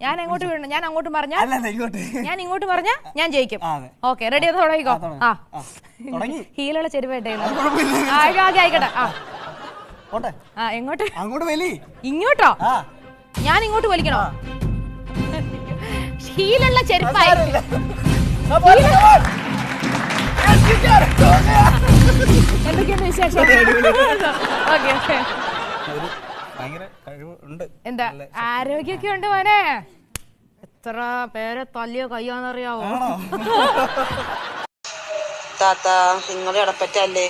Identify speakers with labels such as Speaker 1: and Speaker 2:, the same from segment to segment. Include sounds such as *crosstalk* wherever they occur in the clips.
Speaker 1: ഞാൻ എങ്ങോട്ട് വീഴണം ഞാൻ അങ്ങോട്ട് പറഞ്ഞ
Speaker 2: അല്ല അല്ല, ഇങ്ങോട്ട്.
Speaker 1: ഞാൻ ഇങ്ങോട്ട് പറഞ്ഞ ഞാൻ ജയിക്കും. ഓക്കെ റെഡി അത് തുടങ്ങിക്കോ.
Speaker 2: ആ,
Speaker 1: ഹീലുള്ള ചെരുവേട്ടെ ആയിക്കോട്ടെ. ആ. ആ എങ്ങോട്ട്?
Speaker 2: അങ്ങോട്ട് വലി.
Speaker 1: ഇങ്ങോട്ടോ? ഞാൻ ഇങ്ങോട്ട് വലിക്കണോ? ഹീലുള്ള ചെരുപ്പായി. എന്തൊക്കെയാണ് വിശേഷം? Okay okay.
Speaker 2: ഭയങ്കര കഴിവ്
Speaker 1: എന്താ ആരോഗ്യമൊക്കെ ഉണ്ട് മോനെ? എത്ര പേരെ തല്ലിയോ കയ്യോന്നറിയാവോ
Speaker 3: താത്ത നിങ്ങൾ എടപ്പറ്റല്ലേ?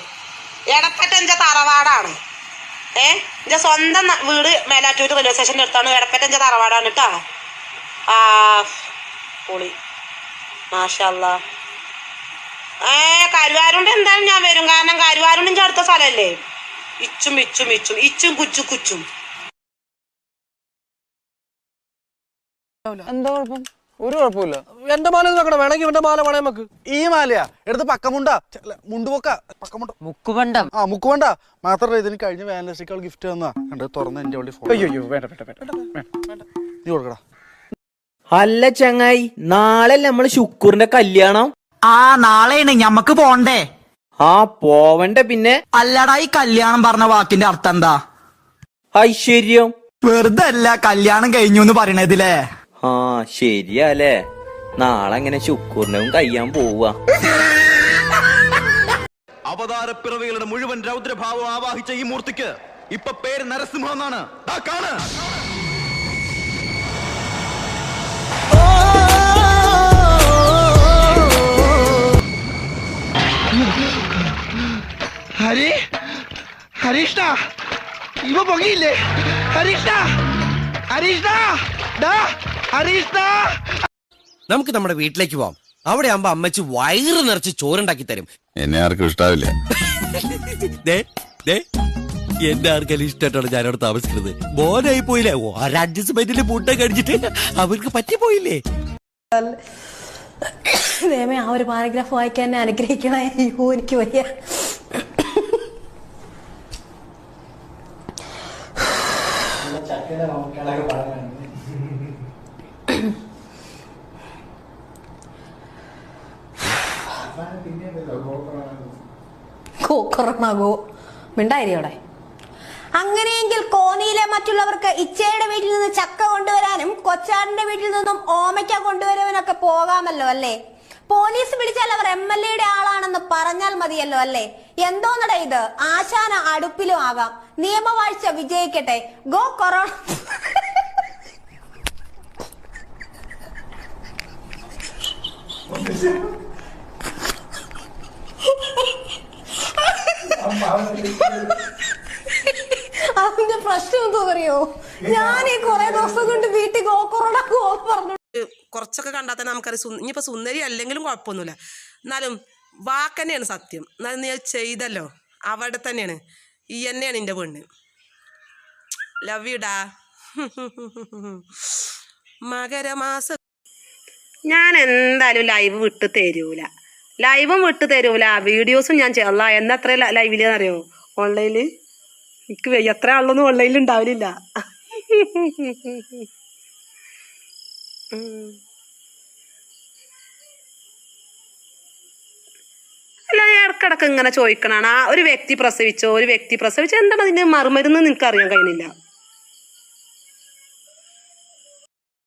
Speaker 3: എടപ്പറ്റ എന്റെ തറവാടാണ്. ഏ? എന്റെ സ്വന്തം വീട് മേലാറ്റൂർ റെയിൽവേ സ്റ്റേഷന്റെ അടുത്താണ്. എടപ്പറ്റ എന്റെ തറവാടാണ് കേട്ടാ. ആ പൊളി. മാഷല്ല. ഏ കരുവാരുണ്ട് എന്തായാലും ഞാൻ വരും. കാരണം കരുവാരുണ്ട് അടുത്ത സ്ഥലല്ലേ? ഇച്ചും ഇച്ചും ഇച്ചും. ഇച്ചും കുച്ചും കുച്ചും.
Speaker 4: എന്താ കുഴപ്പം? ഒരു കുഴപ്പമില്ല.
Speaker 5: എന്റെ മാല നോക്കണം വേണമെങ്കിൽ ഇവന്റെ മാല വേണേ നമുക്ക്.
Speaker 4: ഈ മാലയാ. എടുത്ത് പക്കമുണ്ട അല്ല, മുണ്ടുപൊക്ക പക്കമുണ്ട
Speaker 5: മുക്കുവണ്ടം
Speaker 4: ആ മുക്കുവണ്ട മാത്രമല്ല ഇതിന് കഴിഞ്ഞ വാലൻസിക്കാൾ ഗിഫ്റ്റ് തന്നാ. കണ്ട് തുറന്ന് എന്റെ വണ്ടി ഫോൺ
Speaker 5: അയ്യോ വേണ്ട വേണ്ട വേണ്ട
Speaker 4: നീ കൊടുക്കടാ.
Speaker 6: അല്ല ചങ്ങായി നാളെ നമ്മൾ ശുക്കൂറിന്റെ കല്യാണം?
Speaker 7: ആ നാളെയാണ്. ഞമ്മക്ക് പോണ്ടേ?
Speaker 6: ആ പോവണ്ട പിന്നെ?
Speaker 7: അല്ലടാ ഈ കല്യാണം പറഞ്ഞ വാക്കിന്റെ അർത്ഥം എന്താ?
Speaker 6: ഐശ്വര്യം.
Speaker 7: വെറുതെ അല്ല കല്യാണം കഴിഞ്ഞു എന്ന് പറയണതില്ലേ
Speaker 6: ആ ശരിയാലേ നാളെ അങ്ങനെ ശുക്കൂറിനും കഴിയാൻ പോവാ
Speaker 8: അവതാരപ്പിറവികളുടെ മുഴുവൻ രൗദ്രഭാവം ആവാഹിച്ച ഈ മൂർത്തിക്ക് ഇപ്പൊ പേര് നരസിംഹം എന്നാണ്. ദാ കാണ്.
Speaker 5: ഹരി ഹരീഷ്ണ ഇവ പൊങ്ങിയില്ലേ? ഹരീഷ്ണ ഹരീഷ്ണ ഡാ
Speaker 9: നമുക്ക് നമ്മുടെ വീട്ടിലേക്ക് പോവാം. അവിടെ ആകുമ്പോ അമ്മച്ച് വയറ് നിറച്ച് ചോറുണ്ടാക്കി തരും.
Speaker 8: എന്നെ ആർക്കും ഇഷ്ടാവില്ല. *laughs*
Speaker 9: ദേ, ദേ, എന്റെ ആർക്കെല്ലാം ഇഷ്ടമായിട്ടാണ് ഞാനവിടെ താമസിക്കുന്നത്. മോനായി പോയില്ലേ? ഒരഡ്ജസ്റ്റ്മെന്റിന്റെ ഫുഡൊക്കെ അടിച്ചിട്ട് അവർക്ക് പറ്റിപ്പോയില്ലേ?
Speaker 10: ദൈവമേ ആ ഒരു പാരഗ്രാഫ് വായിക്കാൻ എന്നെ അനുഗ്രഹിക്കണേ. അയ്യോ എനിക്ക് വയ്യ. ഗോക്കറണാകോ മിണ്ടായിരിയോടെ അങ്ങനെയെങ്കിൽ കോന്നിയിലെ മറ്റുള്ളവർക്ക് ഇച്ചയുടെ വീട്ടിൽ നിന്ന് ചക്ക കൊണ്ടുവരാനും കൊച്ചാടിന്റെ വീട്ടിൽ നിന്നും ഓമയ്ക്ക കൊണ്ടുവരാനൊക്കെ പോകാമല്ലോ അല്ലേ? പോലീസ് പിടിച്ചാൽ അവർ എം എൽ എയുടെ ആളാണെന്ന് പറഞ്ഞാൽ മതിയല്ലോ അല്ലേ? എന്തോന്നട ഇത്? ആശാന അടുപ്പിലും ആകാം. നിയമവാഴ്ച വിജയിക്കട്ടെ. Go corona. *laughs* അതിന്റെ പ്രശ്നം എന്തോ അറിയോ ഞാൻ ഈ കുറെ ദിവസം കൊണ്ട് വീട്ടിൽ പറഞ്ഞു
Speaker 3: കുറച്ചൊക്കെ കണ്ടാൽ തന്നെ നമുക്കറിയാം. ഇനിയിപ്പോൾ സുന്ദരി അല്ലെങ്കിലും കുഴപ്പമൊന്നുമില്ല. എന്നാലും വാക്ക് തന്നെയാണ് സത്യം. എന്നാലും നീ അത് ചെയ്തല്ലോ. അവിടെ തന്നെയാണ്. ഈ തന്നെയാണ് എന്റെ പെണ്ണ്. ലവ് യുടാ *laughs* മകരമാസം ഞാൻ എന്തായാലും ലൈവ് വിട്ട് തരൂല. ലൈവും വിട്ട് തരൂല വീഡിയോസും ഞാൻ ചെയ്യല്ല എന്നത്ര ലൈവിലെന്നറിയോ ഓൺലൈനിൽ എനിക്ക് എത്ര ആളൊന്നും ഓൺലൈനിൽ ഉണ്ടാവില്ല. അല്ല ഇടക്കിടക്ക് ഇങ്ങനെ ചോദിക്കണാണ് ആ ഒരു വ്യക്തി പ്രസവിച്ചോ ഒരു വ്യക്തി പ്രസവിച്ചോ എന്താണ് അതിന്റെ മറുമരുന്ന് നിനക്ക് അറിയാൻ കഴിയുന്നില്ല